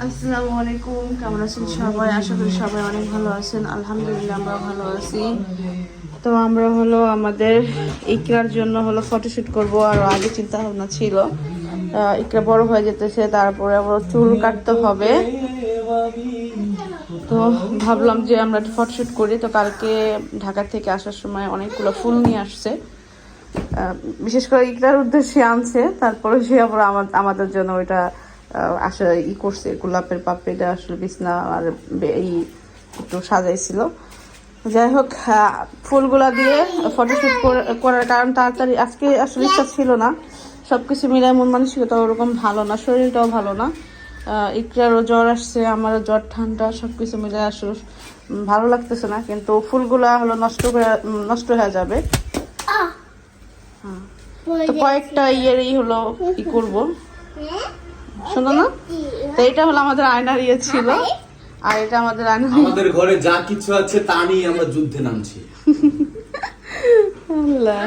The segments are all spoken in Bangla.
আসসালামু আলাইকুম কেমন আছেন সবাই? আশা করি সবাই অনেক ভালো আছেন। আলহামদুলিল্লাহ আমরা ভালো আছি। তো আমরা হলো আমাদের ইকরার জন্য হলো ফটোশুট করব, আর আগে চিন্তা ভাবনা ছিল ইকরা বড় হয়ে যেতেছে, তারপরে আবার চুল কাটতে হবে। তো ভাবলাম যে আমরা একটা ফটোশুট করি। তো কালকে ঢাকা থেকে আসার সময় অনেকগুলো ফুল নিয়ে আসছে। বিশেষ করে ইকরার উদ্দেশ্যে আনছে, তারপরে সে আবার আমা- আমাদের জন্য ওইটা আসলে ই করছে গোলাপের পাপড়িটা আসলে বিছনা আর এই একটু সাজাইছিল। যাই হোক ফুলগুলা দিয়ে ফটোশুট করার কারণ তাড়াতাড়ি আজকে আসলে ইচ্ছা ছিল না। সবকিছু মিলাই মন মানসিকতা ওরকম ভালো না শরীরটাও ভালো না। ইকরারও জ্বর আসছে আমারও জ্বর ঠান্ডা সবকিছু মিলে আসলে ভালো লাগতেছে না কিন্তু ফুলগুলা হলো নষ্ট করে নষ্ট হয়ে যাবে। তো কয়েকটা ইয়েরই হলো কি করব। শোনো না? তো এটা হলো আমাদের আয়নার ইয়ে ছিল। আর। এটা আমাদের আয়নার আমাদের ঘরে যা কিছু আছে তা নিয়ে আমরা যুদ্ধে নামছি। আল্লাহ।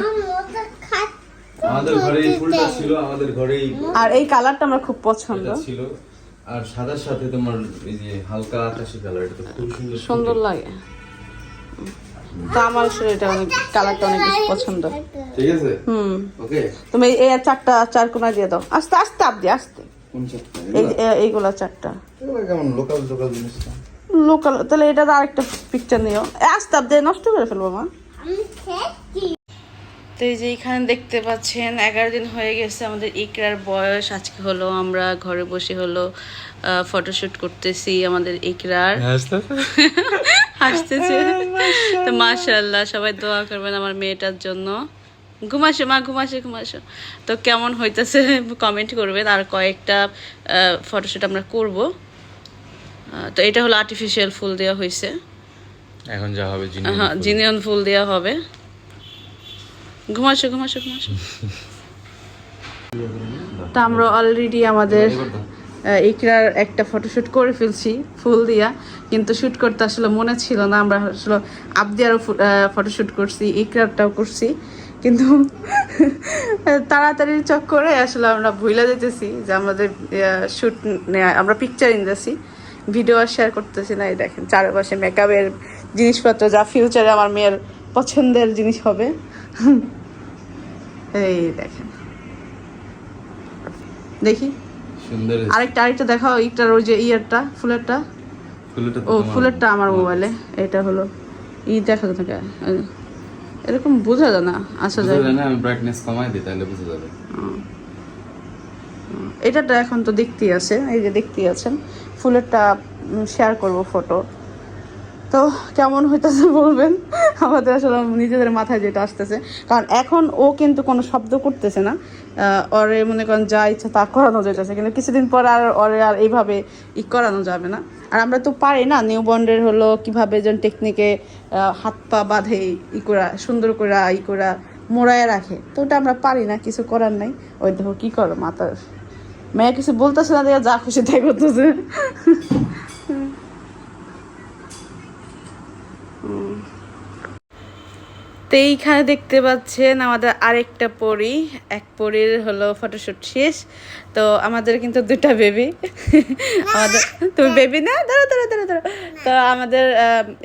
আমাদের ঘরে এই ফুলটা ছিল আমাদের ঘরে আর এই কালারটা আমার খুব পছন্দ। ছিল। আর সাদার সাথে তোমার এই যে হালকা আকাশি কালার এটা তো খুব সুন্দর সুন্দর লাগে। তো আমার আসলে এটা অনেক কালারটা অনেক বেশি পছন্দ। ঠিক আছে? হুম। ওকে তুমি এই চারটা চার কোনা দিয়ে দাও। আস্তে আস্তে আপ দিয়ে আস্তে। এইগুলা চারটা। লোকাল তাহলে এটা আরেকটা পিকচার নিও। নষ্ট করে ফেলব মা। তো এই যে এখানে দেখতে পাচ্ছেন এগারো দিন হয়ে গেছে আমাদের ইকরার বয়স। আজকে হলো আমরা ঘরে বসে হলো ফটোশুট করতেছি আমাদের ইকরার। হাসতেছে। তো মাশাল্লাহ সবাই দোয়া করবেন আমার মেয়েটার জন্য। ঘুমাসো মা ঘুমাসো ঘুমাসো। তো কেমন হইতেছে কমেন্ট করবেন। আর কয়েকটা ফটোশুট আমরা করব। তো এটা হলো আর্টিফিশিয়াল ফুল দেওয়া হয়েছে এখন যা হবে হ্যাঁ জিনিয়ন ফুল। দেওয়া হবে। ঘুমাসো ঘুমাসো ঘুমাসো। তা আমরা অলরেডি আমাদের ইকরার একটা ফটোশুট করে ফেলছি ফুল দিয়া। কিন্তু শুট করতে আসলে মনে ছিল না। আমরা আসলে আবদিয়ারও ফটোশুট করছি ইকরারটাও করছি। কিন্তু তাড়াতাড়ির চক্করে আসলে আমরা ভুলে যেতেছি যে আমাদের শ্যুট আমরা পিকচার নিতেছি ভিডিও আর শেয়ার করতেছি না এই দেখেন চারপাশে মেকআপের জিনিসপত্র যা ফিউচারে আমার মেয়ের পছন্দের জিনিস হবে। এই দেখেন। দেখি। আরেকটা আরেকটা দেখাও এইটার ওই যে ইয়ারটা ফুলেরটা। ও ফুলেরটা আমার মোবাইলে এটা হলো ই দেখা থাকে। এরকম বোঝা যায় না আসা যায়। না আমি ব্রাইটনেস কমাই দিই তাহলে বুঝা যাবে। এটাটা এখন তো দেখতেই আছে এই যে দেখতেই আছেন। ফুলেরটা শেয়ার করব ফটো তো কেমন হইতেছে বলবেন? আমাদের আসলে নিজেদের মাথায় যেটা আসতেছে। কারণ এখন ও কিন্তু কোনো শব্দ করতেছে না। ওরে মনে করেন যা ইচ্ছা তা করানো যেতেছে কিন্তু কিছুদিন পর আর ওরে আর এইভাবে ই করানো যাবে না। আর আমরা তো পারি না নিউ বন্ডের হলো কীভাবে যেন টেকনিকে হাত পা বাঁধে, ই করা, সুন্দর করে, ই করা, মোড়ায় রাখে। তো ওটা আমরা পারি না, কিছু করার নাই। ওই দেখো, কী করো মাতার মেয়ে কিছু বলতেছে না যা খুশি তাই করতেছে। তো এইখানে দেখতে পাচ্ছেন আমাদের আরেকটা পরি। এক পরির হলো ফটোশুট শেষ। তো আমাদের কিন্তু দুটা বেবি আমাদের তুমি বেবি না? দাঁড়া দাঁড়া দাঁড়া দাঁড়া তো আমাদের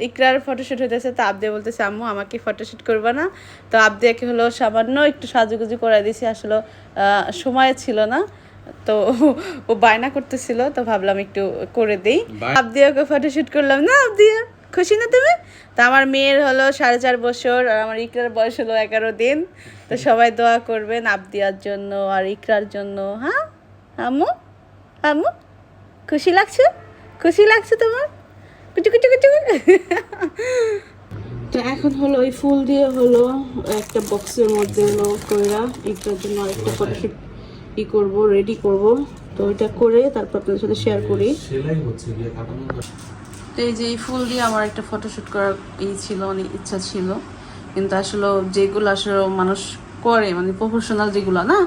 ইকরার ফটোশুট হইতেছে তো আবদে বলতেছে আম্মু আমাকে ফটোশুট করবে না? তো আবদিয়াকে হলো সামান্য একটু সাজুগুজু করে দিয়েছি আসলে সময় ছিল না। তো ও বায়না করতেছিল তো ভাবলাম একটু করে দেই। আবদিয়াকে ফটোশুট করলাম। না আবদিয়া! খুশি না তুমি? তো আমার মেয়ের হলো সাড়ে চার বছর আর আমার ইকরার বয়স হলো এগারো দিন। তো সবাই দোয়া করবেন আবদিয়ার জন্য আর ইকরার জন্য। হ্যাঁ? আম্মু? আম্মু? খুশি লাগছে? খুশি লাগছে তোমার? কুচু কুচু কুচু তো এখন হলো ওই ফুল দিয়ে হলো একটা বক্সের মধ্যে হলো কইরা ইকরার জন্য আরেকটা ফটোশুট ই করব রেডি করব। তো এটা করে তারপর আপনাদের সাথে শেয়ার করি। সেলাই হচ্ছে গিয়ে কাটানো তো এই যে এই ফুল দিয়ে আমার একটা ফটোশুট করার ই ছিল অনেক ইচ্ছা ছিল কিন্তু আসলে যেগুলো আসলে মানুষ করে মানে প্রফেশনাল যেগুলো না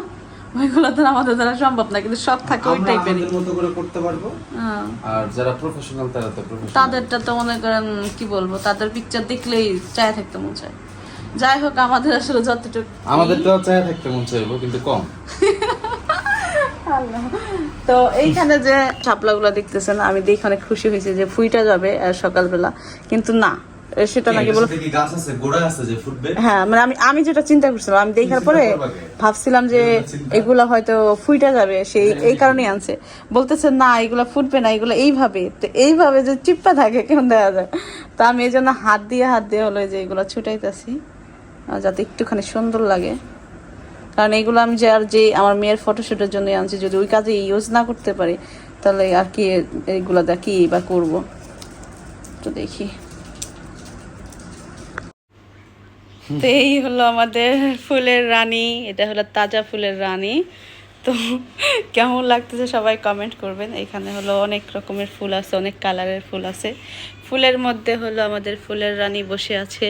ওইগুলো তো আমাদের দ্বারা সম্ভব না কিন্তু সব থাকে ওই আমরা টাইপেরই মতো করে করতে পারব। হ্যাঁ। আর যারা প্রফেশনাল তারা তো তাদেরটা তো মনে করেন কি বলব তাদের পিকচার দেখলেই চায় থাকতে মন চায়। যাই হোক আমাদের আসলে যতটুকু আমাদেরটাও চায় থাকতে মন চাইব কিন্তু কম। আল্লাহ। তো এইখানে যে শাপলাগুলো দেখতেছেন আমি দেখে অনেক খুশি হয়েছি যে ফুইটা যাবে সকালবেলা। কিন্তু না সেটা নাকি বলো হ্যাঁ মানে আমি আমি যেটা চিন্তা করছিলাম আমি দেখার পরে ভাবছিলাম যে এগুলা হয়তো ফুইটা যাবে সেই এই কারণেই আনছে। বলতেছে না এগুলা ফুটবে না এগুলো এইভাবে। তো এইভাবে যে চিপ্পা থাকে কেমন দেখা যায়? তো আমি এই জন্য হাত দিয়ে হাত দিয়ে হলো যে এগুলো ছুটাইতেছি যাতে একটুখানি সুন্দর লাগে। কারণ এগুলো আমি যে আর যে আমার মেয়ের ফটোশুটের জন্য আনছি, যদি ওই কাজে ইউজ না করতে পারি, তাহলে আর কি এইগুলো দা কি বা করব। তো দেখি। তো এই হলো আমাদের ফুলের রানী, এটা হলো তাজা ফুলের রানী। তো কেমন লাগতেছে সবাই কমেন্ট করবেন। এখানে হলো অনেক রকমের ফুল আছে, অনেক কালারের ফুল আছে। ফুলের মধ্যে হলো আমাদের ফুলের রানী বসে আছে।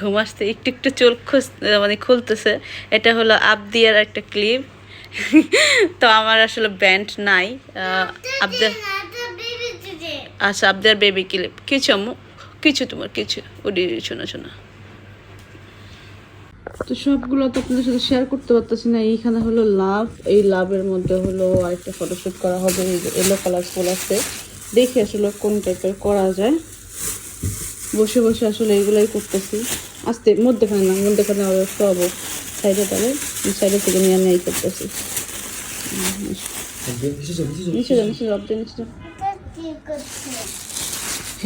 ঘুমাসতে একটু একটু চোখ খুস মানে খুলতেছে। এটা হলো আবদিয়ার একটা ক্লিপ তো আমার আসলে ব্যান্ড নাই। আবদার আচ্ছা আবদার বেবি ক্লিপ কিছু কিছু তোমার কিছু। ওডি শোনা শোনা। তো সবগুলো তো আপনাদের সাথে শেয়ার করতে পারতেছি না। এইখানে হলো লাভ এই লাভের মধ্যে হলো আরেকটা ফটোশ্যুট করা হবে। এই যে এলো কালার ফুল আছে। দেখে আসলে কোন টাইপের করা যায়। বসে বসে আসলে এগুলাই করতেছি। আস্তে মধ্যেখানে না মধ্যেখানে আবার সব সাইডে তাহলে সাইডে থেকে নিয়ে নিয়ে করতেছি। নিচে যাও নিচে যাও নিচে যাও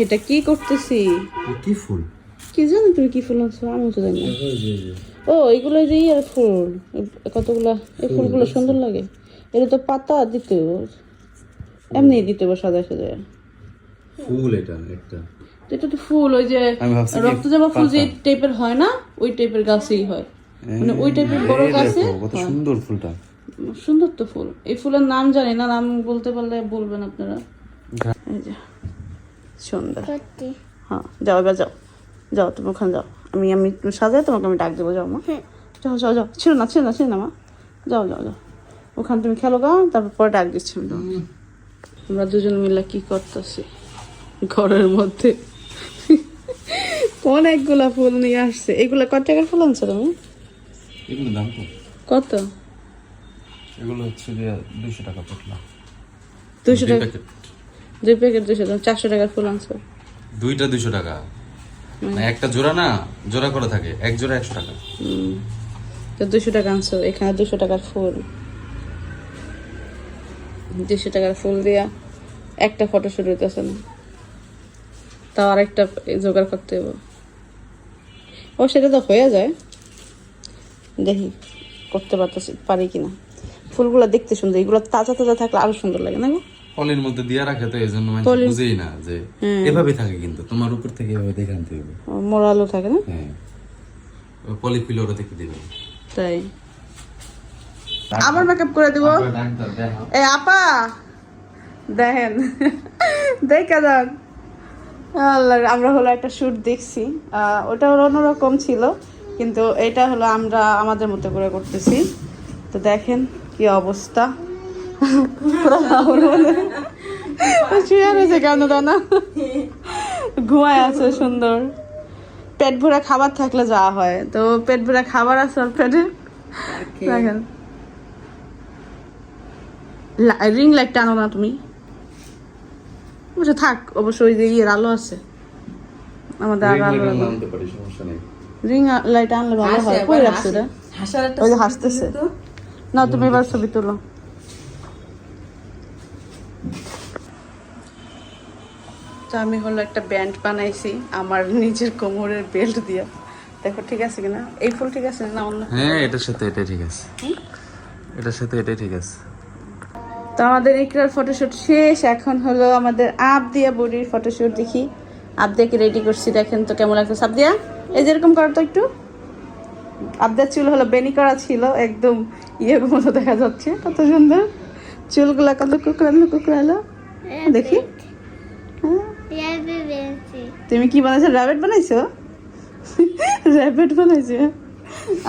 এটা কি করতেছি? কি ফুল? কি জানি তুমি কি ফুল আনছো? আমি তো জানি না। ও এগুলো যে ইয়ার ফুল কতগুলা এই ফুলগুলো সুন্দর লাগে। এটা তো পাতা দিতে। এমনি দিতে সাদা সাদা ফুল এটা একটা। এটা তো ফুল ওই যে রক্ত জবা ফুল যে টাইপের হয় না ওই টাইপের গাছেই হয়। মানে ওই টাইপের বড় গাছে কত সুন্দর ফুলটা। সুন্দর তো ফুল। এই ফুলের নাম জানি না নাম বলতে পারলে বলবেন আপনারা। এই যে সুন্দর হ্যাঁ যাও এবার যাও। যাও তুমি ওখানে যাও। আমি আমি সাজাই তোমাকে আমি ডাক দেবো যাও মা। যাও যাও যাও। ছিল না ছিল না ছিল না মা। যাও যাও যাও। ওখানে তুমি খেলো গা তারপর পরে ডাক দিচ্ছি আমি আমরা দুজন মিলে কি করতেছি? ঘরের মধ্যে। অনেকগুলা ফুল নিয়ে আসছে। এগুলা কত টাকার ফুল আনছো তুমি? এগুলো দাম তো কত? এগুলো হচ্ছে যে দুইশো টাকা পটলা দুইশো দুই টাকা দুই প্যাকেট দুইশো টাকা চারশো টাকার ফুল আনছো। দুইটা দুইশো টাকা। না একটা জোড়া না জোড়া করে থাকে এক জোড়া একশো টাকা। হুম। তো দুশো টাকা আনছো এখানে দুশো টাকার ফুল। দুশো টাকার ফুল দিয়া একটা ফটো শুট হইতেছে না। তাও আরেকটা জোগাড় করতে হবে। ও সেটা তো হয়ে যায়। দেখি করতে পারতেছি পারি কিনা। ফুলগুলো দেখতে সুন্দর এগুলো তাজা তাজা থাকলে আরও সুন্দর লাগে না মধ্যে দিয়ে রাখে তো এই জন্য মানুষ পলি- বুঝেই না যে এভাবে থাকে কিন্তু তোমার উপর থেকে এভাবে দেখে আনতে হবে। মোড়ালো থাকে না? হ্যাঁ। দিবে। তাই। আবার মেকআপ করে দিব। এ আপা! দেখেন। দেখা যাক। আমরা হলো একটা শ্যুট দেখছি। ওটা হলো অন্যরকম ছিল কিন্তু এটা হলো আমরা আমাদের মতো করে করতেছি। তো দেখেন কি অবস্থা। শুয়ে রয়েছে কেন দানা ঘুমায় আছে সুন্দর। পেট ভরা খাবার থাকলে যাওয়া হয়। তো পেট ভরা খাবার আছে ওর পেটে। দেখেন। রিং লাইট টানো না তুমি। বুঝে থাক অবশ্যই ওই যে ইয়ের আলো আছে। আমাদের আর আলো লাগবে আনতে পারি সমস্যা নেই। রিং লাইট আনলে ভালো হয়। কই রাখছো এটা? ওই যে হাসতেছে। না তুমি এবার ছবি তুলো। তো আমি হলো একটা ব্যান্ড বানাইছি আমার নিজের কোমরের বেল্ট দিয়ে। দেখো ঠিক আছে কিনা? এই ফুল ঠিক আছে না অন্য? হ্যাঁ এটার সাথে এটাই ঠিক আছে। এটার সাথে এটাই ঠিক আছে। তো আমাদের ইকরার ফটোশ্যুট শেষ। এখন হলো আমাদের আপ দিয়া বডির ফটোশুট দেখি। আপ দিয়াকে রেডি করছি দেখেন তো কেমন লাগছে। সাপ দিয়া এই যেরকম করো তো একটু। আবদার চুল হলো বেনি করা ছিল একদম ইয়ে মতো দেখা যাচ্ছে কত সুন্দর। চুলগুলা কত কুকরালো কুকরালো দেখি। হ্যাঁ। তুমি কি বানাইছো? র্যাবেট বানাইছো? র্যাবেট বানাইছো?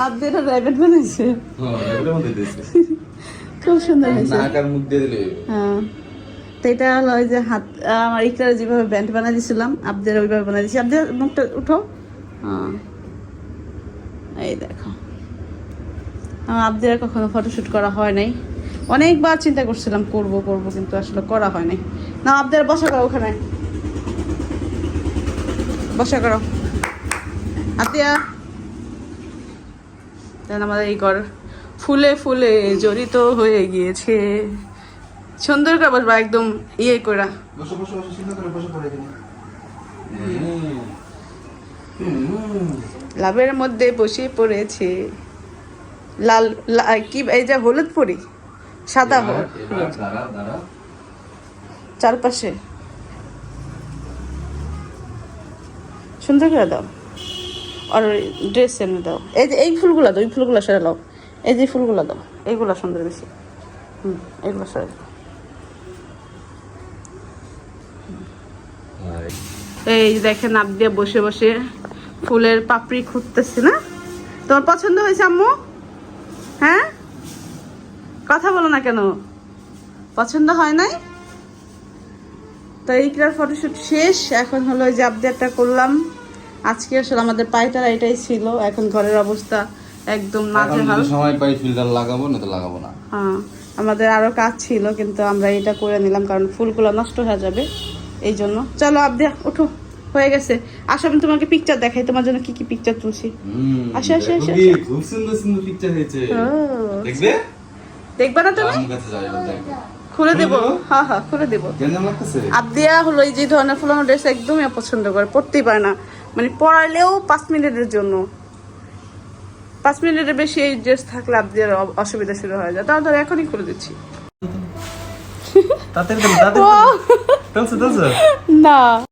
আবদের র্যাবেট বানাইছে। খুব সুন্দর হয়েছে। নাক আর মুখ দিয়ে দিলে। হ্যাঁ। তো এটা হলো ওই যে হাত আমার ইকটার যেভাবে ব্যান্ড বানাই দিয়েছিলাম আবদের ওইভাবে বানাই দিয়েছি আবদের মুখটা উঠো হ্যাঁ। এই দেখো। আমার আবদের কখনো ফটোশ্যুট করা হয় নাই। অনেকবার চিন্তা করছিলাম করব করব কিন্তু আসলে করা হয় নাই। না আপনার বসা করো ওখানে। বসা করো। আতিয়া। দেন আমাদের এই ঘর। ফুলে ফুলে জড়িত হয়ে গিয়েছে। সুন্দর করে বসবা একদম ইয়ে করা। লাভের মধ্যে বসে পড়েছে। লাল লা- কি এই যে হলুদ পরি সাদা চারপাশে। সুন্দর করে দাও। আর ড্রেস এনে দাও। এই যে এই ফুলগুলো দাও এই ফুলগুলো সেরে দাও এই যে ফুলগুলো দাও। এইগুলো সুন্দর বেশি হুম এইগুলো সেরে এই দেখেন আপ দিয়ে বসে বসে ফুলের পাপড়ি খুঁজতেছে না? তোমার পছন্দ হয়েছে আম্মু? হ্যাঁ? কথা বলো না কেন? পছন্দ হয় নাই? তো এইটার ফটোশ্যুট শেষ। এখন হলো যে আপডেটটা করলাম। আজকে আসলে আমাদের পায়তারা এটাই ছিল। এখন ঘরের অবস্থা। একদম নাজেহাল সময় পাই ফিল্টার লাগাবো না তো লাগাবো না। হ্যাঁ আমাদের আরও কাজ ছিল কিন্তু আমরা এটা করে নিলাম কারণ ফুলগুলো নষ্ট হয়ে যাবে এই জন্য। চলো আবদিয়া উঠো হয়ে গেছে। আসো আমি তোমাকে পিকচার দেখাই তোমার জন্য কি কি পিকচার তুলছি? আসো, আসো, আসো, খুব সুন্দর সুন্দর পিকচার হয়েছে। ও, দেখবে? না তুমি? খুলে দেবো। দেবো? হ্যাঁ হ্যাঁ খুলে দেবো। আবদিয়া হলো এই যে ধরনের ফুলানো ড্রেস একদমই পছন্দ করে পড়তেই পারে না। মানে পড়ালেও পাঁচ মিনিটের জন্য। পাঁচ মিনিটের বেশি এই ড্রেস থাকলে অ- অসুবিধা শুরু হয়ে যায়। তাও ধর এখনই করে দিচ্ছি। না।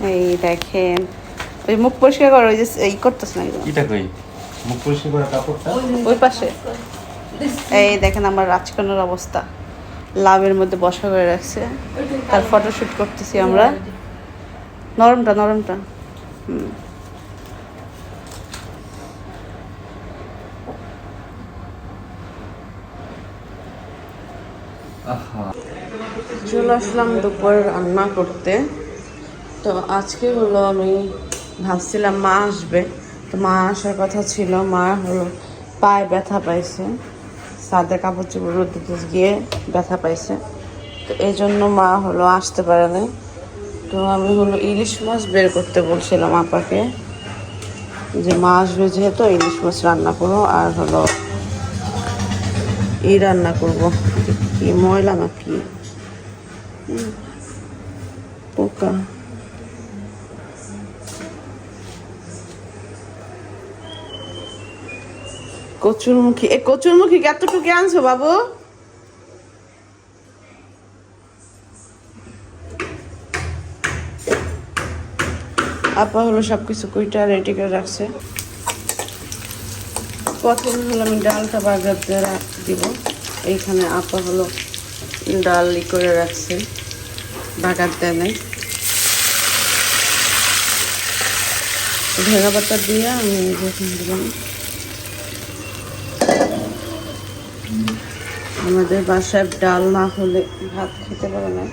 এই দেখেন ওই মুখ পরিষ্কার করো ওই যে এই করতেছ না। কিটা কই? মুখ পরিষ্কার করা কাপড়টা? ওই পাশে। এই দেখেন আমার রাজকন্যার অবস্থা। লাভের মধ্যে বসা করে রাখছে। তার ফটোশুট করতেছি আমরা। নরমটা নরমটা। হুম। চলে আসলাম দুপুর রান্না করতে। তো আজকে হলো আমি ভাবছিলাম মা আসবে। তো মা আসার কথা ছিল, মা হলো পায়ে ব্যথা পাইছে। সাদে কাপড় চোপড় রোদে গিয়ে ব্যথা পাইছে। তো এই জন্য মা হলো আসতে পারে না তো আমি হলো ইলিশ মাছ বের করতে বলছিলাম আপাকে যে মা আসবে যেহেতু ইলিশ মাছ রান্না করো আর হলো ই রান্না করব। কি ময়লা নাকি? পোকা। কচুরমুখী, এ কচুরমুখী এতটুকু আনছো বাবু? আপা হলো সবকিছু কুইটা রেডি করে রাখছে। প্রথম হলো আমি ডালটা বাগাতে দিব। এইখানে আপা হলো ডাল ই করে রাখছে, বাগার দেয় নাই ভেঙা পাতা দিয়ে আমি দিলাম আমাদের বাসায় ডাল না হলে ভাত খেতে পারে না।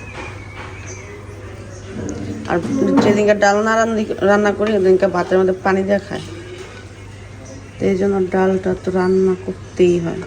আর যেদিনকে ডাল না রান্নি- রান্না করি, ওদিনকে ভাতের মধ্যে পানি দিয়ে খায়। তো এই জন্য ডালটা তো রান্না করতেই হয়।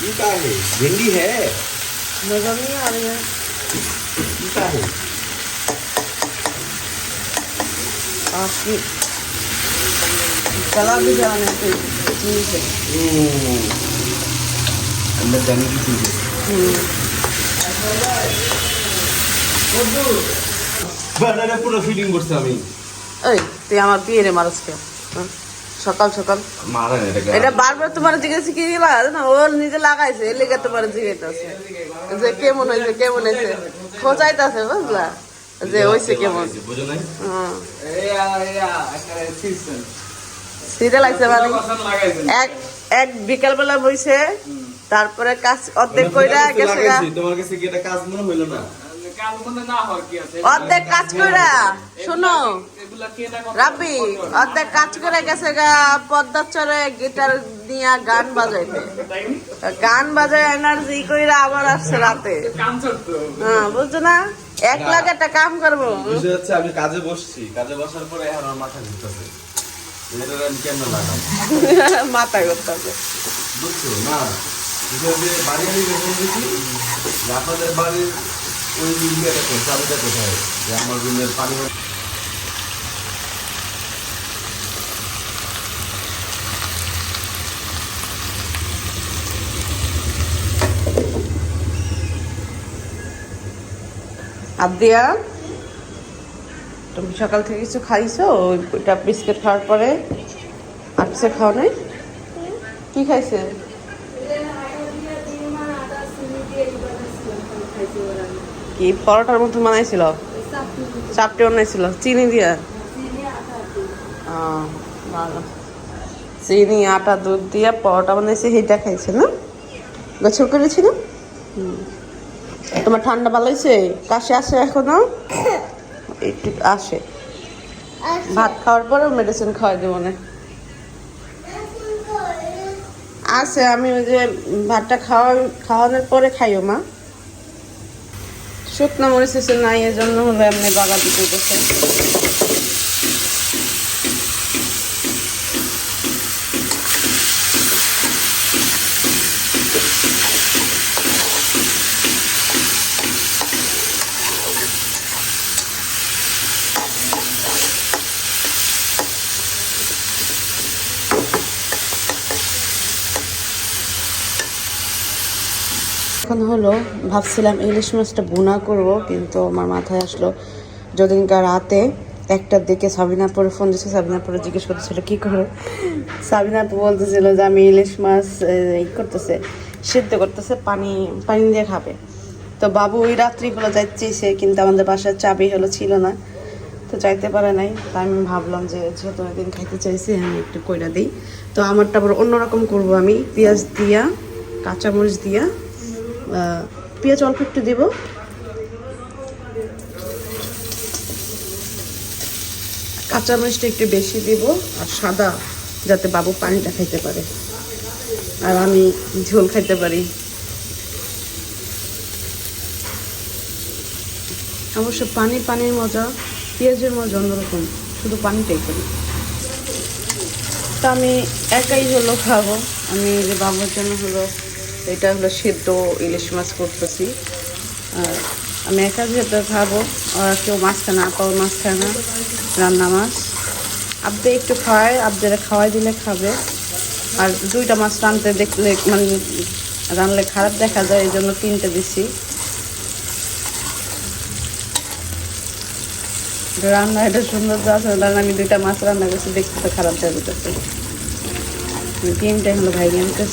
ये क्या है भिंडी है नजर नहीं आ रही है ये क्या है आपकी कला भी जाने से चीज है हम्म, अंदर जाने की चीज है বানারে পুরো ফিলিং করছে আমি এই তুই আমার বিয়ে রে মানুষকে সকাল সকাল। এটা এটা বারবার তোমার জিজ্ঞেস কি লাগা না ওর নিজে লাগাইছে এর লেগে তোমার জিজ্ঞেস যে কেমন হয়েছে কেমন হয়েছে? খোঁজাইতেছে বুঝলা? যে হয়েছে কেমন? সিস্টেম। সিরিয়াল আছে মানে এক এক বিকাল বেলা বইছে তারপরে কাজ অর্ধেক কইরা গেছে তোমার কাছে কি এটা কাজ মনে হইল না? কাল না হওয়ার কি আছে? অর্ধেক কাজ কইরা শোনো। অর্ধেক কাজ করে গেছে গা পদ্মার চরে গিটার দিয়া গান বাজাইতে। গান বাজায় এনার্জি কইরা আবার আসছে রাতে। হ্যাঁ বুঝছ না? এক লাখ একটা কাম করব। বিষয় হচ্ছে আমি কাজে বসছি। কাজে বসার পরে এখন আমার মাথা ঘুরতেছে। এটা আমি মাথায় করতে হবে বুঝছ? না। বাড়ি আমি আপনাদের বাড়ির ওই ইয়েটা কোথায় চাবিটা কোথায়? যে আমার রুমের পানি আদিয়া তুমি সকাল থেকে কিছু খাইছো? ওইটা বিস্কিট খাওয়ার পরে কিছু খাও নাই কি খাইছে? কি? পরোটার মতো বানাইছিল? চাপটি বানাইছিল। চিনি দিয়া? ভালো। চিনি আটা দুধ দিয়ে পরোটা বানাইছে সেইটা খাইছে না? গোছল করেছিল। তোমার ঠান্ডা ভালো হয়েছে? কাশি আসে এখনও? একটু আসে। ভাত খাওয়ার পরে মেডিসিন খাওয়াই দেবো না। আছে আমি ওই যে ভাতটা খাওয়া খাওয়ানোর পরে খাইও মা। শুকনো মরিচ নাই এর জন্য হলো আপনি বাগা দিতে গেছে এখন হলো, ভাবছিলাম ইলিশ মাছটা বোনা করব, কিন্তু আমার মাথায় আসলো যদিনকার রাতে একটার দিকে সাবিনাপুরে ফোন দিচ্ছে সাবিনাপুরে জিজ্ঞেস করতেছিল, কি করে? সাবিনাপু বলতেছিল যে, আমি ইলিশ মাছ ই করতেছে, সিদ্ধ করতেছে, পানি পানি দিয়ে খাবে। তো বাবু ওই রাত্রিগুলো যাইতেছে কিন্তু আমাদের বাসার চাবি হলো ছিল না, তো যাইতে পারে নাই। তাই আমি ভাবলাম যে, যেহেতু একদিন খাইতে চাইছি, আমি একটু কইরা দিই। তো আমারটা আবার অন্যরকম করব আমি, পেঁয়াজ দিয়া, কাঁচামরিচ দিয়া পেঁয়াজ অল্প একটু দিব। কাঁচামরিচটা একটু বেশি দিব আর সাদা, যাতে বাবু পানিটা খাইতে পারে। আর আমি ঝোল খাইতে পারি। অবশ্য পানি পানির মজা, পেঁয়াজের মজা অন্যরকম, শুধু পানিটাই করি। তা আমি একাই হলো খাব। আমি যে বাবুর জন্য হলো এটা হলো সেদ্ধ ইলিশ মাছ করতেছি। আর আমি একা যেহেতু খাব, আর কেউ মাছ খায় না, আপাও মাছ খায় না, রান্না মাছ। আবদে একটু খায়, আবদের খাওয়াই দিলে খাবে। আর দুইটা মাছ রানতে দেখলে মানে রানলে খারাপ দেখা যায়, এই জন্য তিনটে দিছি। রান্না এটা সুন্দর আছে কারণ আমি দুইটা মাছ রান্না করছি, দেখতে তো খারাপ যাবে তিনটা হলো ভাই তো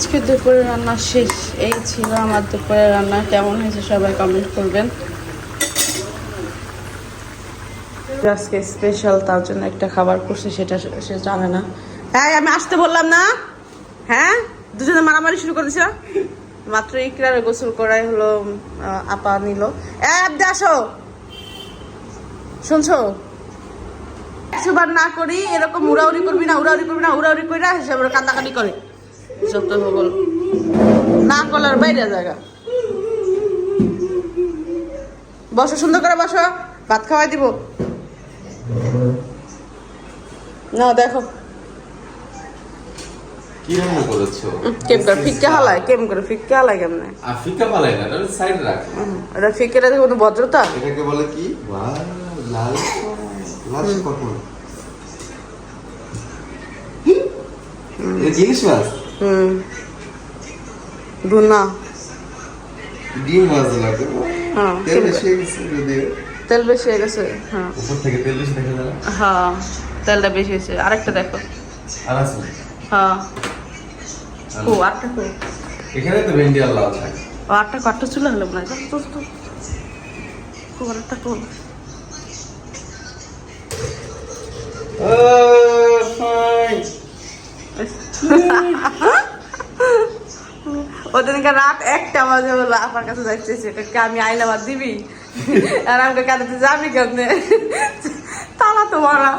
আজকে দুপুরের রান্না শেষ। এই ছিল আমার দুপুরের রান্না। কেমন হয়েছে সবাই কমেন্ট করবেন। আজকে স্পেশাল তার জন্য একটা খাবার করছে, সেটা সে জানে না। হ্যাঁ আমি আসতে বললাম না। হ্যাঁ? দুজনে মারামারি শুরু করেছিল মাত্র ইকরার গোসল করাই হলো আপা নিল। আবদে, আসো। শুনছো? কিছুবার না করি, এরকম উড়াউড়ি করবি না, উড়াউড়ি করবি না, উড়াউড়ি করে সে আবার কান্দাকাটি করে। যত বল না কলার বাইরে জায়গা। বসো সুন্দর করে বসো। ভাত খাওয়াই দিব। না দেখো। কি রান্না করেছ? কেম করে ফিক্কে হালায় কেম করে ফিক্কে হালায় কেমনে? আর ফিকা পালাই না এটা সাইড রাখ এটা ফিক্কেটা কোনো ভদ্রতা? এটাকে বলে কি? ওয়াও, লাল মাছ কখন জিনিস মাছ? হুম। ভুনা ডিম মাছ লাগে হ্যাঁ তেল বেশি হয়ে গেছে যদিও। তেল বেশি হয়ে গেছে হ্যাঁ। উপর থেকে তেল বেশি দেখা যায়। হ্যাঁ তেলটা বেশি হয়েছে। আরেকটা দেখো। আর আছে? হ্যাঁ। ও আটটা কো। এখানে তো ভেন্ডি লাল শাক ও আটটা কট্টা চলে হলো মনে হয়। চল, চল, চল। কো আরেকটা কো। ওদিনকে রাত একটা বাজে হলো আপনার কাছে যাইতেছে আমি আইলাম আর দিবি? আর আমাকে কাঁদাতে যাবি কেমনে? তালা তো মারা।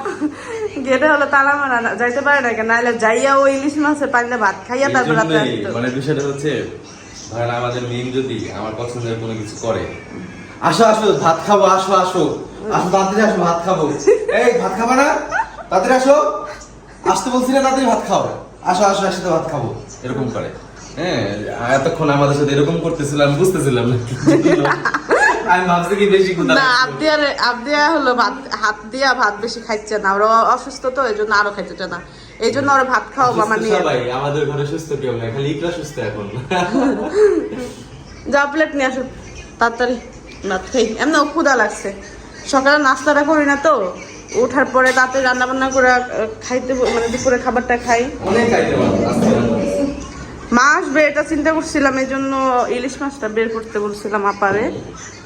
গেটে হলো তালা মারা না- যাইতে পারে না কেন? নাইলে যাইয়া ওই ইলিশ মাছের পানিতে ভাত খাইয়া তারপর রাতে মানে বিষয়টা হচ্ছে ধরেন আমাদের মিম যদি আমার পছন্দের কোনো কিছু করে আসো আসো ভাত খাব আসো আসো। আসো তাড়াতাড়ি আসো ভাত খাব। এই ভাত খাবা না? তাড়াতাড়ি আসো। আসতে বলছি না তাড়াতাড়ি ভাত খাও। আসো আসো একসাথে ভাত খাব। এরকম করে। হ্যাঁ এতক্ষণ আমাদের সাথে এরকম করতেছিলাম বুঝতেছিলাম না কি জন্য। আমি ভাবছি কি বেশি কোথা না আবদিয়া আবদিয়া হলো ভাত হাত দিয়া ভাত বেশি খাইছে না অসুস্থ তো এই জন্য আরও খাইতে না। এই জন্য ওরা ভাত নিয়ে সবাই আমাদের ঘরে সুস্থ কেউ না খালি ইকরা সুস্থ এখন। যা প্লেট নিয়ে আসো তাড়াতাড়ি ভাত খাই। এমনি ক্ষুদা লাগছে। সকালে নাস্তাটা করি না তো ওঠার পরে তাতে রান্না বান্না করে খাইতে মানে দুপুরে খাবারটা খাই। অনেক আছে মা আসবে এটা চিন্তা করছিলাম, এই জন্য ইলিশ মাছটা বের করতে বলছিলাম আপারে।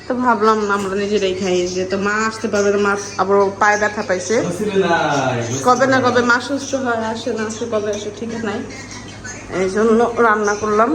তো ভাবলাম না, আমরা নিজেরাই খাই যে তো মা আসতে পারবে না, মাছ আবার পায়ে ব্যথা পাইছে। কবে না কবে মা সুস্থ হয়, আসে না আসে, কবে আসে, ঠিক নাই। এই জন্য রান্না করলাম।